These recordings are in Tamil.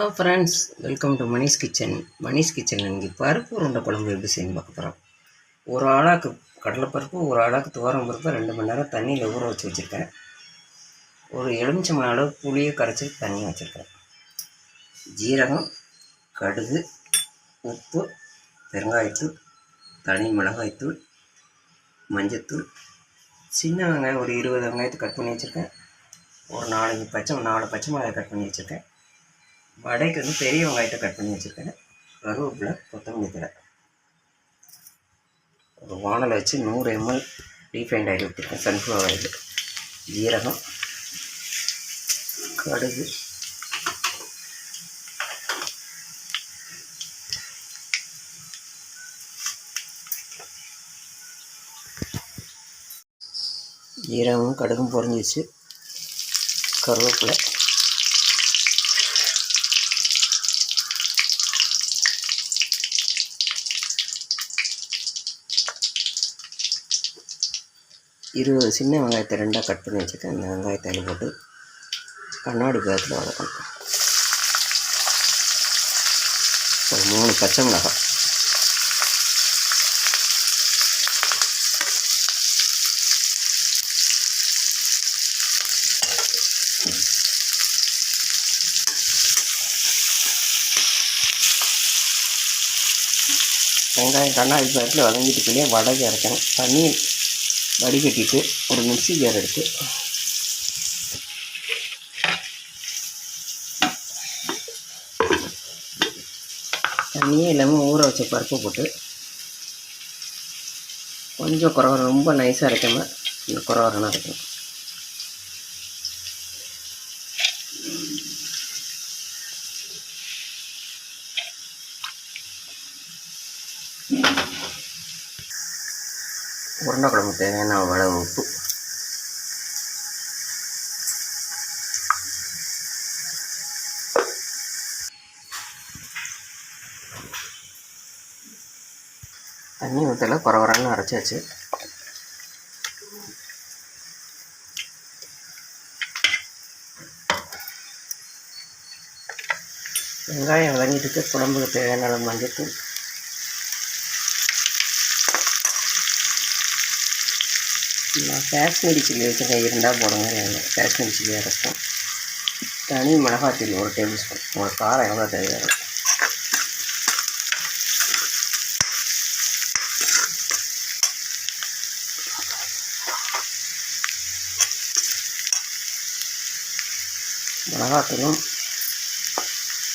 Hello friends welcome to Manish kitchen Manish கிச்சனில் இன்றைக்கி பருப்பு உருண்டை குழம்பு எப்படி செய்யணும் பார்க்க போகிறோம் ஒரு ஆளாக்கு கடலைப்பருப்பு ஒரு ஆளாக்கு துவரம் பருப்பு ரெண்டு மணி நேரம் தண்ணியில் ஊற வச்சு வச்சுருக்கேன். ஒரு எலுமிச்சம்பழம் அளவு புளியை கரைச்சி தண்ணி வச்சுருக்கேன். ஜீரகம் கடுகு உப்பு பெருங்காயத்தூள் தனி மிளகாய்த்தூள் மஞ்சத்தூள். சின்ன வெங்காயம் ஒரு இருபது வெங்காயத்தை கட் பண்ணி வச்சுருக்கேன். ஒரு நாலஞ்சு பச்சை நாலு பச்சை மிளகாய் கட் பண்ணி வச்சுருக்கேன். வடைக்கு வந்து பெரிய வெங்காயத்தை கட் பண்ணி வச்சுருக்கேன். கருவேப்பிலை கொத்தமல்லி தலை ஒரு வானலை வச்சு நூறு எம்எல் ரீஃபைண்ட் ஆயில் விட்டுருக்கேன் சன்ஃப்ளவர் ஆயில் ஜீரகம் கடுகு ஜீரகமும் கடுகும் பொறிஞ்சிச்சு கருவேப்பிலை. இருபது சின்ன வெங்காயத்தை ரெண்டாக கட் பண்ணி வச்சுருக்கேன். அந்த வெங்காயத்தை அதில் போட்டு கண்ணாடி பதத்தில் வதக்கணும். ஒரு மூணு பச்சை மிளகாய். வெங்காயம் கண்ணாடி பதத்தில் வதங்கிட்டுக்குள்ளேயே வடகை இறக்கணும் தண்ணி வடிகட்டிட்டு ஒரு மிக்ஸி ஜார் எடுத்து தண்ணியே இல்லாமல் ஊற வச்ச பருப்பு போட்டு கொஞ்சம் குறவரம் ரொம்ப நைஸாக இருக்காமல் இந்த குறை இருக்கணும். குழம்பு தேவையான அளவு உப்பு. தண்ணி ஊற்றல குறவரன்னு அரைச்சாச்சு. வெங்காயம் வதங்கிட்டு குழம்புக்கு தேவையான அளவு மஞ்சத்தூள். காஷ்மீரி சில்லி வச்சுருக்கேன் இருந்தால் போடுங்க இல்லை காஷ்மீரி சில்லி அரைச்சோம் தனி மிளகாத்தூள் ஒரு டேபிள் ஸ்பூன் உங்களுக்கு காரம் எவ்வளோ தேவையான மிளகாத்தூளும்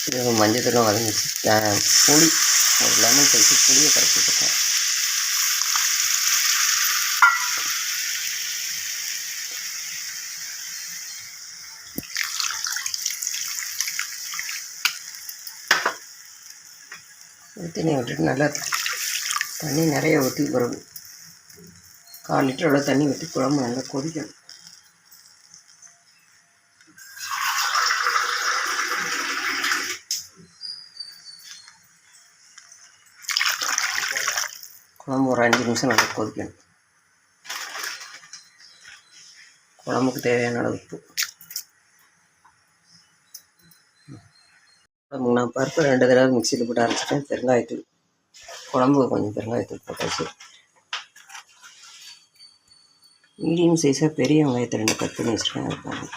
இது மஞ்சத்தூளும் வதங்கிச்சு புளி ஒரு லெமன் சைஸு புளியை கரைச்சி வச்சுருக்கேன் தண்ணி விட்டுட்டு நல்லா தண்ணி நிறைய ஊற்றி வரும் கால் லிட்டர் அவ்வளோ தண்ணி ஊற்றி குழம்பு நல்லா கொதிக்கணும். குழம்பு ஒரு அஞ்சு நிமிஷம் நல்லா கொதிக்கணும். குழம்புக்கு தேவையான அளவு உப்பு. நான் பருப்பு ரெண்டு தடவை மிக்சியில் போட்டு அரைச்சிட்டேன். பெருங்காயத்தூள். குழம்புக்கு கொஞ்சம் பெருங்காயத்தூள் போட்டாச்சு. மீடியம் சைஸாக பெரிய வெங்காயத்தை ரெண்டு கட் பண்ணி வச்சுருக்கேன். அது பாருங்க.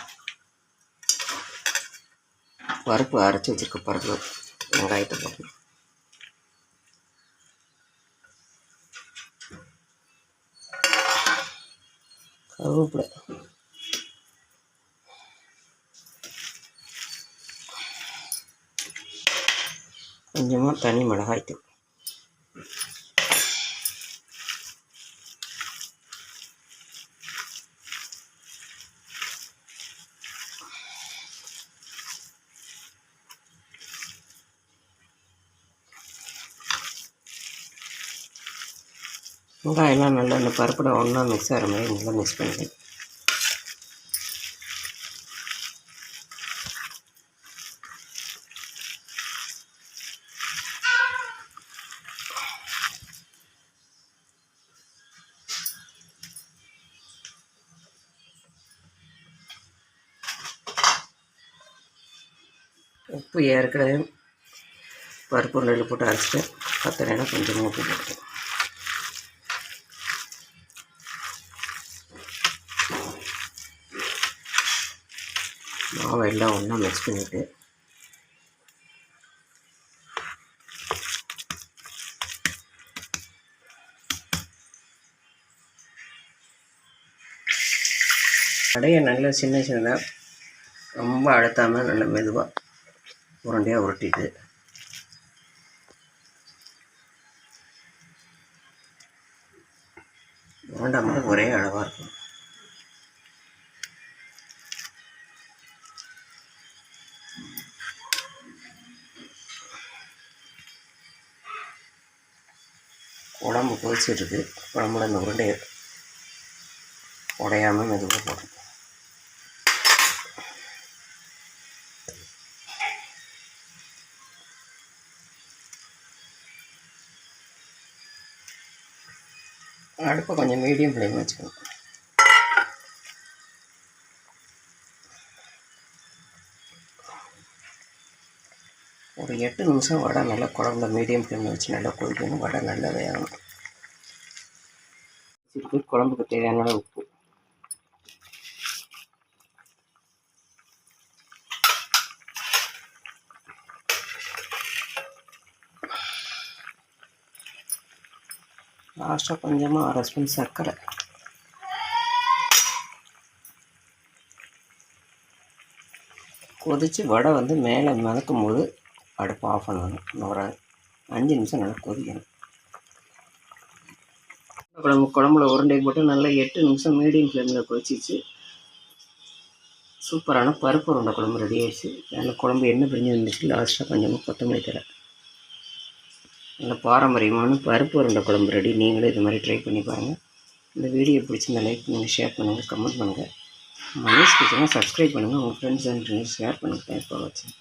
பருப்பு அரைச்சி வச்சுருக்க பருப்பு வெங்காயத்தை போட்டு. கருவேப்பிலை. கொஞ்சமாக தனி மிளகாய்த்தூள் வெங்காயம்லாம் நல்லா இந்த பருப்புட ஒன்றா மிக்ஸ் ஆகிற மாதிரி நல்லா மிக்ஸ் பண்ணிக்கணும் உப்பு ஏற்கனவே பருப்பு உருண்டையில் போட்டு அரைச்சிட்டு பத்தலைன்னா கொஞ்சமாக உப்பு போட்டேன் மாவை எல்லாம் ஒன்றா மிக்ஸ் பண்ணிவிட்டு கடையை நல்லா சின்ன சின்னதாக ரொம்ப அழுத்தாமல் நல்லா மெதுவாக உருண்டையாக உருட்டிட்டு. உருண்டை மட்டும் ஒரே அளவாக இருக்கும். குழம்பு கொதிச்சிட்ருக்கு குழம்புல இந்த உருண்டையை உடையாமல் மெதுவாக போடணும். அடுப்பை கொஞ்சம் மீடியம் ஃப்ளேம் வச்சுக்கணும். ஒரு எட்டு நிமிஷம் வடை நல்லா குழம்புல மீடியம் ஃப்ளேமில் வச்சு நல்லா கொதிக்கணும். வடை நல்லா வேகணும். குழம்புக்கு தேவையான அளவு உப்பு. லாஸ்ட்டாக கொஞ்சமாக அரை ஸ்பூன் சர்க்கரை கொதித்து வடை வந்து மேலே மிதக்கும் போது அடுப்பு ஆஃப் பண்ணணும். ஒரு அஞ்சு நிமிஷம் நல்லா கொதிக்கணும். குழம்பு குழம்புல உருண்டை போட்டு நல்லா எட்டு நிமிஷம் மீடியம் ஃப்ளேமில் கொதிச்சிச்சு. சூப்பரான பருப்பு உருண்டை குழம்பு ரெடி ஆயிடுச்சு. நல்ல குழம்பு என்ன பிரிஞ்சு வந்துச்சு? லாஸ்ட்டாக கொஞ்சமாக கொத்தமல்லி தரேன் நல்ல பாரம்பரியமான பருப்பு உருண்டை குழம்பு ரெடி நீங்களும் இது மாதிரி ட்ரை பண்ணி பாருங்கள் இந்த வீடியோ பிடிச்சிருந்தா லைக் பண்ணுங்கள் ஷேர் பண்ணுங்கள் கமெண்ட் பண்ணுங்கள் மனிஷ் கிச்சனை சப்ஸ்கிரைப் பண்ணுங்கள் உங்கள் ஃப்ரெண்ட்ஸ் அண்ட் ஷேர் பண்ணுங்கள் தேங்க்ஸ் ஃபார் வாட்சிங்